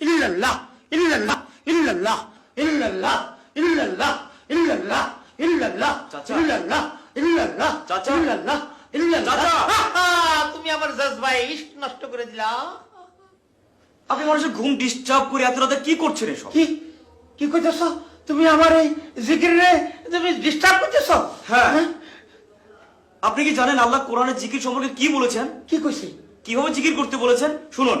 ইল্লাল্লাহ ইল্লাল্লাহ ইল্লাল্লাহ ইল্লাল্লাহ ইল্লাল্লাহ ইল্লাল্লাহ ইল্লাল্লাহ চাচা। ইল্লাল্লাহ ইল্লাল্লাহ চাচা। ইল্লাল্লাহ ইল্লাল্লাহ চাচা। আহা, তুমি আমার জজবাই ইষ্ট নষ্ট করে দিলা আপনি মানুষের ঘুম ডিস্টার্ব করে এত রাতে কি করছেন এসব? কি কি কইতেছ তুমি আমার এই জিকিরে তুমি ডিস্টার্ব করতেছ? হ্যাঁ। আপনি কি জানেন আল্লাহ কোরআনের জিকির সম্পর্কে কি বলেছেন? কি কইছি? কীভাবে জিকির করতে বলেছেন? শুনুন।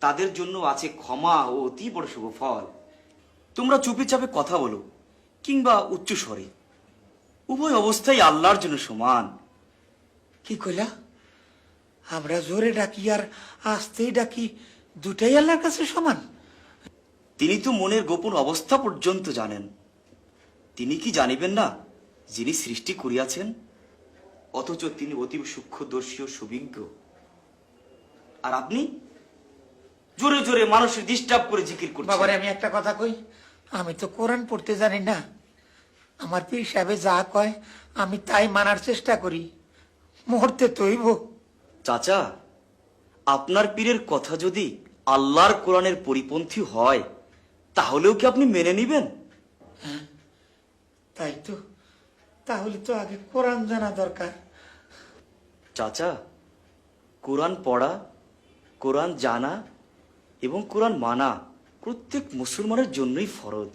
তাদের জন্য আছে ক্ষমা ও অতি বড় শুভ ফল। তোমরা চুপি চাপে কথা বলো কিংবা উচ্চ স্বরে। উভয় অবস্থাই আল্লাহর জন্য সমান। কি কইলা? আমরা জোরে ডাকি আর আস্তেই ডাকি দুটাই আল্লাহর কাছে সমান। তিনি তো মনের গোপন অবস্থা পর্যন্ত জানেন। তিনি কি জানিবেন না যিনি সৃষ্টি করিয়াছেন? অথচ তিনি অতীব সূক্ষ্মদর্শী ও সুবিজ্ঞ। আর আপনি? জোরে জোরে মানুষের ডিস্টার্ব করে জিকির করছেন বাবারে আমি একটা কথা কই? আমি তো কোরআন পড়তে জানি না। আমার পীর সাহেবে যা কয় আমি তাই মানার চেষ্টা করি। মুহূর্তে তৈব চাচা আপনার পীরের কথা যদি আল্লাহর কোরআনের পরিপন্থী হয় তাহলেও কি আপনি মেনে নিবেন? তাই তো। তাহলে তো আগে কোরআন জানা দরকার। চাচা কোরআন পড়া কোরআন জানা এবং কোরআন মানা প্রত্যেক মুসলমানের জন্যই ফরজ।